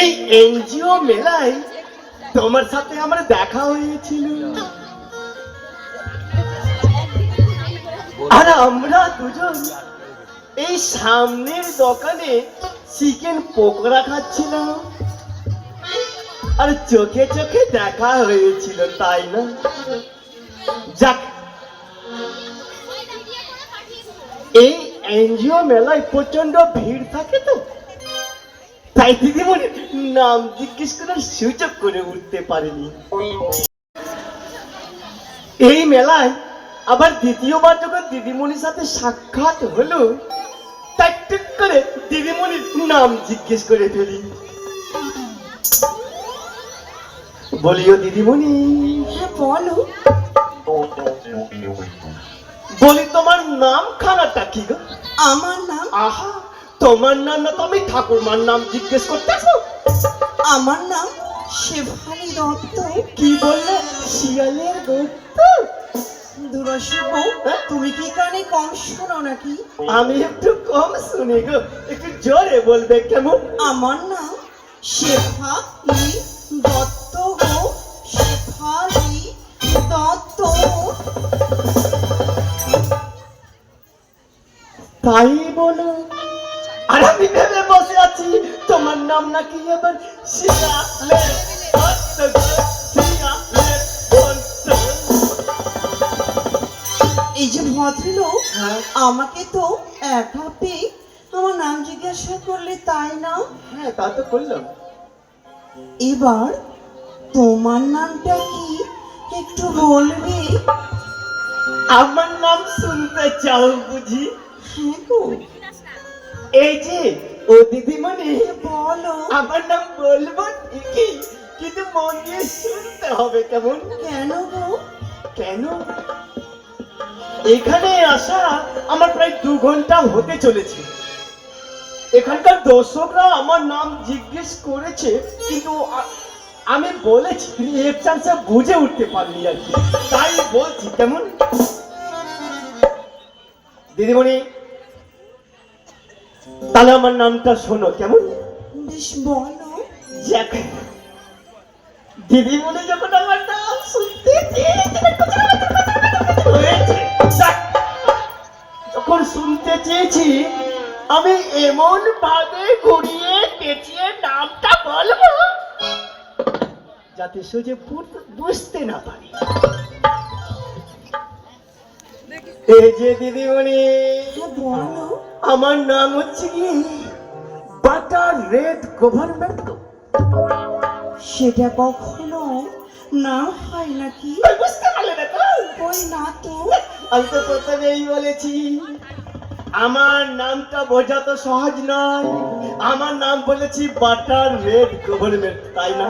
এই এনজিও মেলায় তোমার সাথে আমার দেখা হয়েছিল। আর আমরা দুজন এই সামনের দোকানে চিকেন পকোড়া খাচ্ছিলাম। আর চোখে চোখে দেখা হয়েছিল, তাই না? যাক, এই এনজিও মেলায় প্রচণ্ড ভিড় থাকে তো। তাই দিদিমণি নাম জিজ্ঞেস করার সুযোগ করে উঠতে পারেনি। এই মেলায় আবার দ্বিতীয়বার যখন দিদিমণির সাথে সাক্ষাৎ হলো তাই ঠিক করে দিদিমণির নাম জিজ্ঞেস করে ফেলি। বলিও দিদিমণি হ্যাঁ বলো। বলি তোমার নাম খানাটা কি গো? আমার নাম? আহা তোমার নাম না তো আমি ঠাকুরমার নাম জিজ্ঞেস করতেছ? আমার নাম শেফালি দত্ত। কি বললে? শিয়ালের দত্ত? দুরসিব তুমি কি কানে কম শোনো নাকি? আমি একটু কম শুনি গো। একটু জোরে বলবে কেমন? আমার নাম শেফালি দত্ত গো। শেফালি দত্ত তাই বলো আর আমি ভেবে বসে আছি তোমার নাম নাকি এবার দত্ত। এই যে ভদ্রলোক হ্যাঁ। আমাকে তো একা পেয়ে আমার নাম জিজ্ঞাসা করলে তাই না? হ্যাঁ তা তো করলাম। এবার তোমার নামটা কি একটু বলবে? আমার নাম শুনতে চাও বুঝি? হ্যাঁ গো। এই যে ও দিদিমণি বলো। আমার নাম বলব ঠিকই কিন্তু মন দিয়ে শুনতে হবে কেমন? কেন গো? কেন? এখানে আসা আমার প্রায় দু ঘণ্টা হতে চলেছে। এখানকার দর্শকরা আমার নাম জিজ্ঞেস করেছে কিন্তু আমি বলেছি তিনি এক চান্সে বুঝে উঠতে পারিনি আর কি। তাই বলছি কেমন? দিদিমণি তাহলে আমার নামটা শোনো কেমন? বেশ বলো। যাক। দিদিমণি যখন আমার নাম শুনতে হয়েছে। যখন শুনতে চেয়েছি আমি এমন ভাবে ঘুরিয়ে পেঁচিয়ে নামটা বলব যাতে সোজে বুঝ- বুঝতে না পারি। এই যে দিদিমণি। হ্যাঁ বলো। আমার নাম হচ্ছে কি? বাটার রেড গভর্নমেন্ট সেটা কখনো না হয় নাকি? বুঝতে পারলে না তো। ওই না তো। আমি তো প্রথমেই বলেছি আমার নামটা বোঝা তো সহজ নয়। আমার নাম বলেছি বাটার রেড গভর্নমেন্ট তাই না?